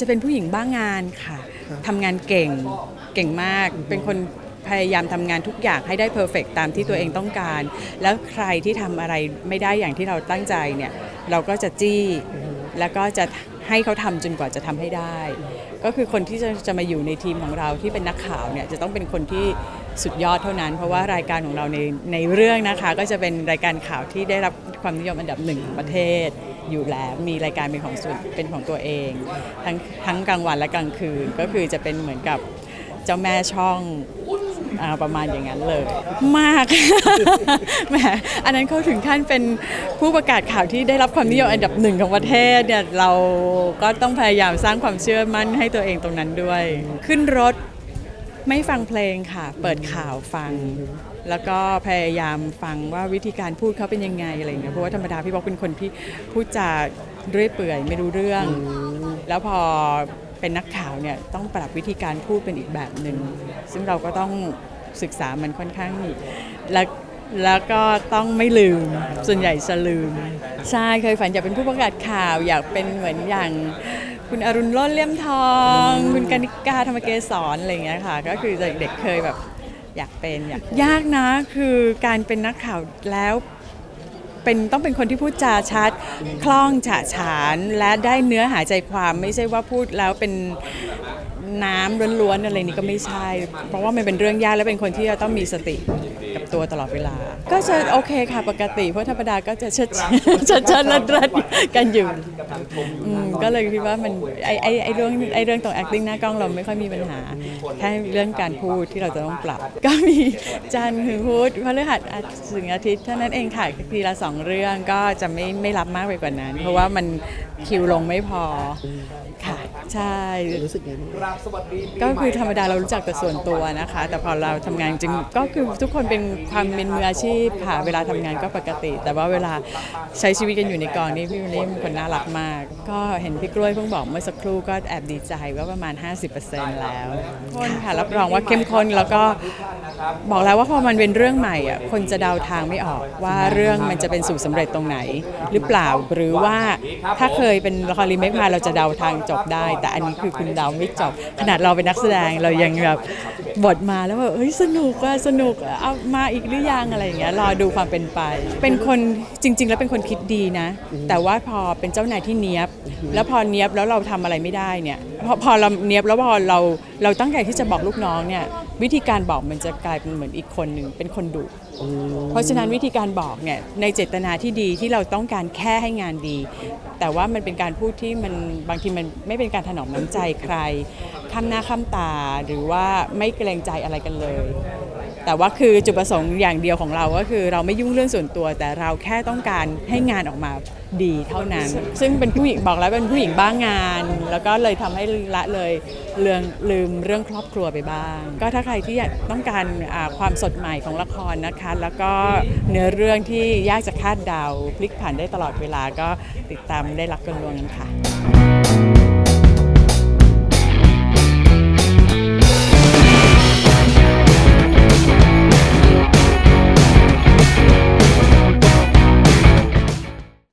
จะเป็นผู้หญิงบ้างงานค่ะ ทำงานเก่ง เก่งมาก เป็นคนพยายามทำงานทุกอย่างให้ได้เพอร์เฟกตามที่ตัวเองต้องการ แล้วใครที่ทำอะไรไม่ได้อย่างที่เราตั้งใจเนี่ย เราก็จะจี้ แล้วก็จะให้เขาทำจนกว่าจะทำให้ได้ ก็คือคนที่จะจะมาอยู่ในทีมของเราที่เป็นนักข่าวเนี่ยจะต้องเป็นคนที่ สุดยอดเท่านั้น เพราะว่ารายการของเราในในเรื่องนะคะ ก็จะเป็นรายการข่าวที่ได้รับความนิยมอันดับหนึ่งของประเทศ อยู่แล้วมีรายการเป็นของส่วนเป็นของตัวเอง ทั้งทั้งกลางวันและกลางคืนก็คือจะเป็นเหมือนกับเจ้าแม่ช่องอาประมาณอย่างนั้นเลย มาก แหมอันนั้นเขาถึงขั้นเป็นผู้ประกาศข่าวที่ได้รับความนิยมอันดับหนึ่งของประเทศเนี่ยเราก็ต้องพยายามสร้างความเชื่อมั่นให้ตัวเองตรงนั้นด้วย ขึ้นรถ ไม่ฟังเพลงค่ะ เปิดข่าวฟัง แล้วก็พยายามฟังว่าวิธีการพูดเขาเป็นยังไงอะไรเงี้ยเพราะว่าธรรมดาพี่บอกเป็นคนที่พูดจาเรื่อยเปื่อยไม่รู้เรื่อง แล้วพอเป็นนักข่าวเนี่ยต้องปรับวิธีการพูดเป็นอีกแบบหนึ่งซึ่งเราก็ต้องศึกษามันค่อนข้างแล้วแล้วก็ต้องไม่ลืมส่วนใหญ่จะลืม ใช่เคยฝันอยากเป็นผู้ประกาศข่าว อยากเป็นเหมือนอย่าง คุณอรุณโลดเลี่ยมทอง คุณกนิกาธรรมเกศรอะไรอย่างเงี้ยค่ะ ก็คือเด็กๆเคยแบบอยากเป็นอยากยากนะคือการเป็นนักข่าวแล้วเป็นต้องเป็นคนที่พูดจาชัด คล่องฉะฉานและได้เนื้อหาใจความไม่ใช่ว่าพูดแล้วเป็นน้ำล้วนๆอะไรนี้ก็ไม่ใช่ เพราะว่ามันเป็นเรื่องยากและเป็นคนที่จะต้องมีสติ ตัวตลอดเวลา ก็จะโอเคค่ะปกติ เพราะธรรมดาก็จะเชิดเชิดเชิดรัดรัดกันอยู่อืมก็เลยคิดว่ามันไอไอไอเรื่องไอเรื่องตรง acting หน้ากล้องเราไม่ค่อยมีปัญหาแค่เรื่องการพูดที่เราจะต้องปรับ ก็มีจันทร์ถึงพุธพฤหัสอาทิตย์ถึงอาทิตย์เท่านั้นเองค่ะทีละสองเรื่องก็จะไม่ไม่รับมากไปกว่านั้น เพราะว่ามันคิวลงไม่พอค่ะ ใช่ รู้สึกไงบ้างก็คือธรรมดาเรารู้จักแต่ส่วนตัวนะคะ แต่พอเราทำงานจริงก็คือทุกคนเป็นความเป็นมืออาชีพค่ะ เวลาทำงานก็ปกติ แต่ว่าเวลาใช้ชีวิตกันอยู่ในกองนี่พี่วิลลี่เป็นคนน่ารักมาก ก็เห็นพี่กล้วยเพิ่งบอกเมื่อสักครู่ก็แอบดีใจว่าประมาณ 50%แล้วคนค่ะรับรองว่าเข้มข้นแล้วก็บอกแล้วว่าพอมันเป็นเรื่องใหม่อะคนจะเดาทางไม่ออกว่าเรื่องมันจะเป็นสู่สำเร็จตรงไหน หรือเปล่าหรือว่าถ้าเคยเป็นละครรีเมคมาเราจะเดาทางจบได้แต่อันนี้คือคุณเดาไม่จบ ขนาดเราเป็นนักแสดงเรายังแบบบทมาแล้วแบบเฮ้ยสนุกอะสนุกอะเอามาอีกหรือยังอะไรอย่างเงี้ยรอดูความเป็นไป เป็นคนจริง ๆ แล้วเป็นคนคิดดีนะ แต่ว่าพอเป็นเจ้านายที่เนี้ยบ แล้วพอเนี้ยบแล้วเราทำอะไรไม่ได้เนี่ยพอพอเราเนี้ยบแล้วพอเราเราตั้งใจที่จะบอกลูกน้องเนี่ย วิธีการบอกมันจะกลายเป็นเหมือนอีกคนหนึ่งเป็นคนดุเพราะฉะนั้นวิธีการบอกเนี่ยในเจตนาที่ดีที่เราต้องการแค่ให้งานดี แต่ว่ามันเป็นการพูดที่มันบางทีมันไม่เป็นการถนอมน้ำใจใครข้ามหน้าข้ามตาหรือว่าไม่เกรงใจอะไรกันเลย แต่ว่าคือจุดประสงค์อย่างเดียวของเราก็คือเราไม่ยุ่งเรื่องส่วนตัว แต่เราแค่ต้องการให้งานออกมาดีเท่านั้น ซึ่งเป็นผู้หญิงบอกแล้วเป็นผู้หญิงบ้างงาน แล้วก็เลยทำให้ละเลยเรื่องลืมเรื่องครอบครัวไปบ้าง ก็ถ้าใครที่อยากต้องการอ่าความสดใหม่ของละครนะคะ แล้วก็เนื้อเรื่องที่ยากจะคาดเดาพลิกผันได้ตลอดเวลาก็ติดตามได้รักกันลวงกันค่ะ